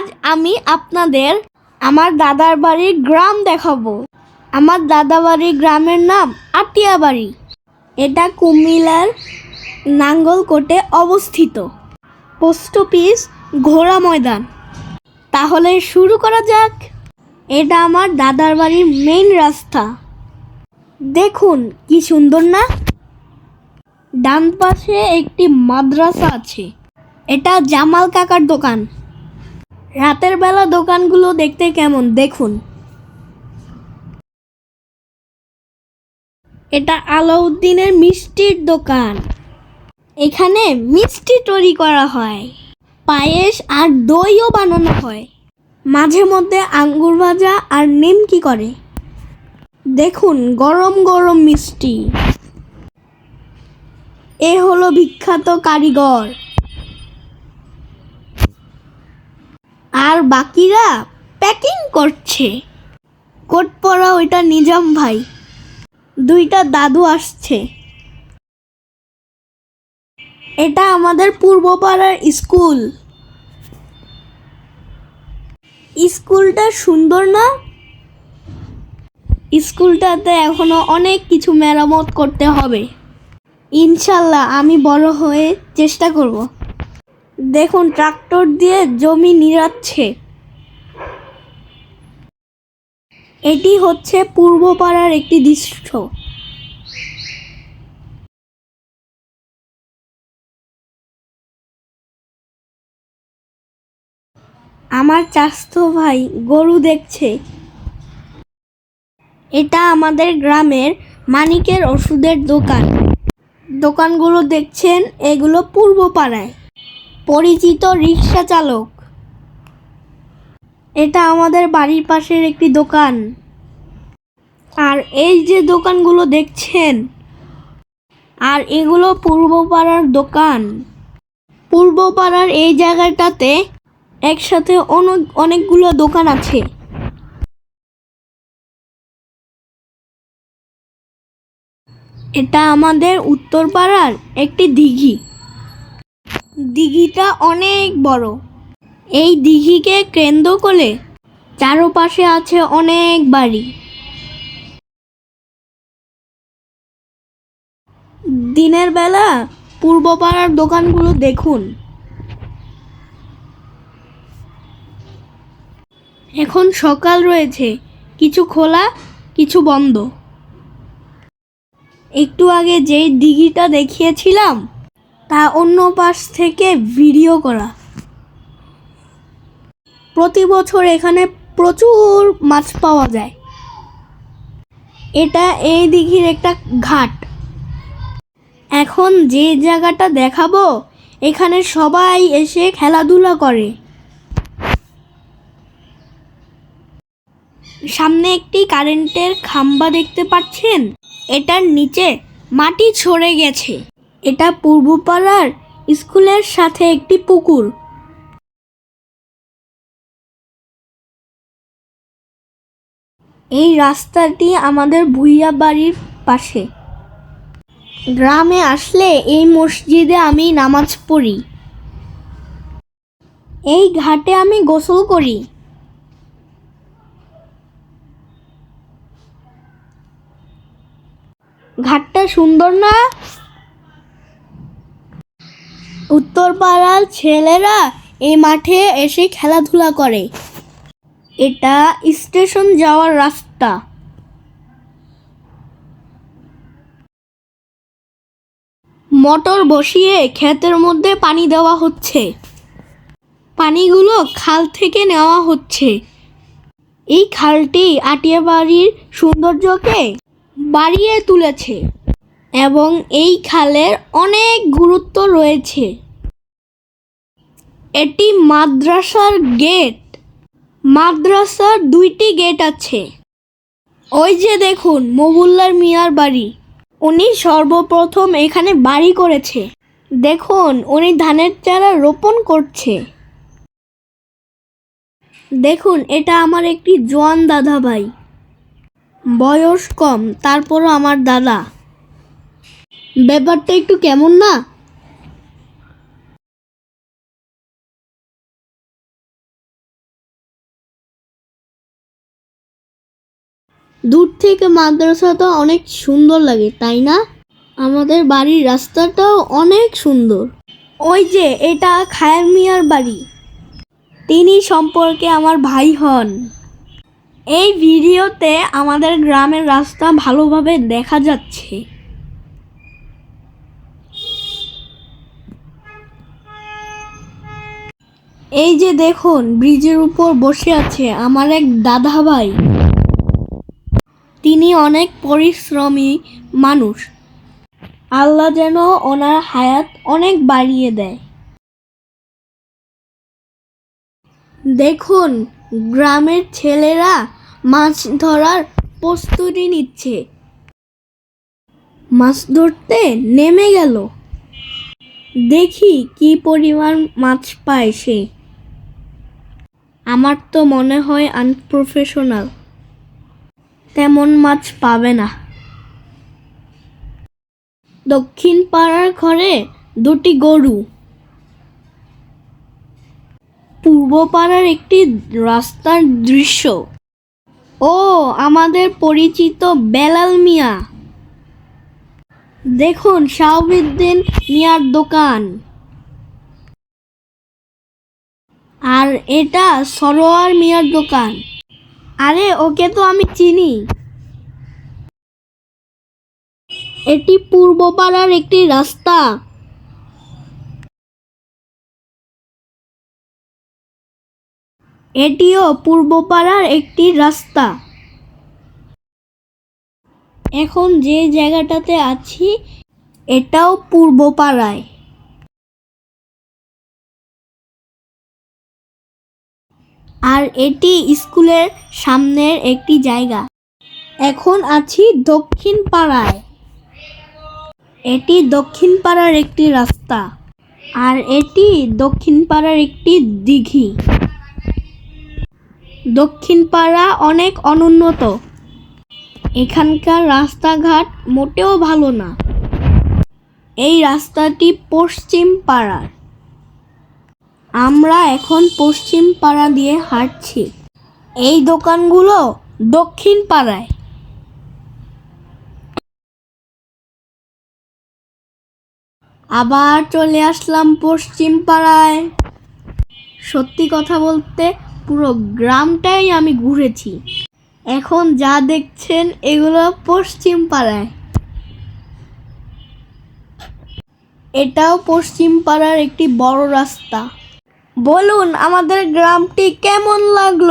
আজ আমি আপনাদের আমার দাদার বাড়ির গ্রাম দেখাবো। আমার দাদা বাড়ির গ্রামের নাম আটিয়াবাড়ি। এটা কুমিল্লার নাঙ্গলকোটে অবস্থিত। পোস্ট অফিস ঘোড়া ময়দান। তাহলে শুরু করা যাক। এটা আমার দাদার বাড়ির মেইন রাস্তা। দেখুন কি সুন্দর না? ডান পাশে একটি মাদ্রাসা আছে। এটা জামাল কাকার দোকান। রাতের বেলা দোকানগুলো দেখতে কেমন? দেখুন। এটা আলাউদ্দিনের মিষ্টির দোকান। এখানে মিষ্টি তৈরি করা হয়। পায়েস আর দইও বানানো হয়। মাঝে মধ্যে আঙ্গুর ভাজা আর নিমকি করে। দেখুন, গরম গরম মিষ্টি। এ হলো বিখ্যাত কারিগর। আর বাকিরা প্যাকিং করছে। কোট পরা ওইটা নিজাম ভাই। দুইটা দাদু আসছে। এটা আমাদের পূর্বপাড়ার স্কুল। স্কুলটা সুন্দর না? স্কুলটাতে এখনও অনেক কিছু মেরামত করতে হবে। ইনশাল্লাহ আমি বড় হয়ে চেষ্টা করব। দেখুন, ট্রাক্টর দিয়ে জমি নিড়াচ্ছে। এটি হচ্ছে পূর্বপাড়ার একটি দৃশ্য। আমার চাস্তো ভাই গরু দেখছে। এটা আমাদের গ্রামের মানিকের ওষুধের দোকান। দোকানগুলো দেখছেন, এগুলো পূর্ব পাড়ায় পরিচিত রিক্সা চালক। এটা আমাদের বাড়ির পাশের একটি দোকান। আর এই যে দোকানগুলো দেখছেন, আর এগুলো পূর্ব পাড়ার দোকান। পূর্ব পাড়ার এই জায়গাটাতে একসাথে অনেক অনেকগুলো দোকান আছে। এটা আমাদের উত্তরপাড়ার একটি দিঘি। দিঘিটা অনেক বড়। এই দিঘিকে কেন্দ্র করে চারপাশে আছে অনেক বাড়ি। দিনের বেলা পূর্বপাড়ার দোকানগুলো দেখুন। এখন সকাল রয়েছে, কিছু খোলা, কিছু বন্ধ। একটু আগে যেই দিঘিটা দেখিয়েছিলাম তা অন্য পাশ থেকে ভিডিও করা। প্রতি বছর এখানে প্রচুর মাছ পাওয়া যায়। এটা এই দিঘির একটা ঘাট। এখন যে জায়গাটা দেখাবো, এখানে সবাই এসে খেলাধুলা করে। সামনে একটি কারেন্টের খাম্বা দেখতে পাচ্ছেন। এটার নিচে মাটি ছড়ে গেছে। এটা পূর্বপাড়ার স্কুলের সাথে একটি পুকুর। এই রাস্তাটি আমাদের ভুইয়া বাড়ির পাশে। গ্রামে আসলে এই মসজিদে আমি নামাজ পড়ি। এই ঘাটে আমি গোসল করি। ঘাটটা সুন্দর না? উত্তরপাড়ার ছেলেরা এই মাঠে এসে খেলাধুলা করে। এটা স্টেশন যাওয়ার রাস্তা। মোটর বসিয়ে ক্ষেতের মধ্যে পানি দেওয়া হচ্ছে। পানিগুলো খাল থেকে নেওয়া হচ্ছে। এই খালটি আটিয়া বাড়ির সৌন্দর্যকে বাড়িয়ে তুলেছে। এবং এই খালের অনেক গুরুত্ব রয়েছে। এটি মাদ্রাসার গেট। মাদ্রাসার দুইটি গেট আছে। ওই যে দেখুন, মবুল্লার মিয়ার বাড়ি। উনি সর্বপ্রথম এখানে বাড়ি করেছে। দেখুন, উনি ধানের চারা রোপণ করছে। দেখুন, এটা আমার একটি জোয়ান দাদা ভাই। বয়স কম, তারপরও আমার দাদা। ব্যাপারটা একটু কেমন না? দূর থেকে মাদ্রাসাটা অনেক সুন্দর লাগে, তাই না? আমাদের বাড়ির রাস্তাটাও অনেক সুন্দর। ওই যে, এটা খায়ার মিয়ার বাড়ি। তিনি সম্পর্কে আমার ভাই হন। এই ভিডিওতে আমাদের গ্রামের রাস্তা ভালোভাবে দেখা যাচ্ছে। এই যে দেখুন, ব্রিজের উপর বসে আছে আমার এক দাদা ভাই তিনি অনেক পরিশ্রমী মানুষ। আল্লাহ যেন ওনার হায়াত অনেক বাড়িয়ে দেয়। দেখুন, গ্রামের ছেলেরা মাছ ধরার প্রস্তুতি নিচ্ছে। মাছ ধরতে নেমে গেল। দেখি কি পরিমাণ মাছ পায় সে। আমার তো মনে হয় আনপ্রফেশনাল তেমন মাছ পাবে না। দক্ষিণ পাড়ার ঘরে দুটি গরু। পূর্ব পাড়ার একটি রাস্তার দৃশ্য। ও, আমাদের পরিচিত বেলাল মিয়া। দেখুন শাহবুদ্দিন মিয়ার দোকান। আর এটা সরোয়ার মিয়ার দোকান। আরে, ওকে তো আমি চিনি। এটি পূর্ব পাড়ার একটি রাস্তা। এটিও পূর্ব পাড়ার একটি রাস্তা। এখন যে জায়গাটাতে আছি, এটাও পূর্ব আর এটি স্কুলের সামনের একটি জায়গা। এখন আছি দক্ষিণ পাড়ায় এটি দক্ষিণ পাড়ার একটি রাস্তা আর এটি দক্ষিণ পাড়ার একটি দিঘি। দক্ষিণ পাড়া অনেক অনুন্নত। এখানকার রাস্তাঘাট মোটেও ভালো না। এই রাস্তাটি পশ্চিম পাড়ার আমরা এখন পশ্চিম পাড়া দিয়ে হাঁটছি। এই দোকানগুলো দক্ষিণ পাড়ায়। আবার চলে আসলাম পশ্চিম পাড়ায়। সত্যি কথা বলতে পুরো গ্রামটাই আমি ঘুরেছি। এখন যা দেখছেন এগুলো পশ্চিম পাড়ায়। এটাও পশ্চিম পাড়ার একটি বড় রাস্তা। বলুন আমাদের গ্রামটি কেমন লাগল?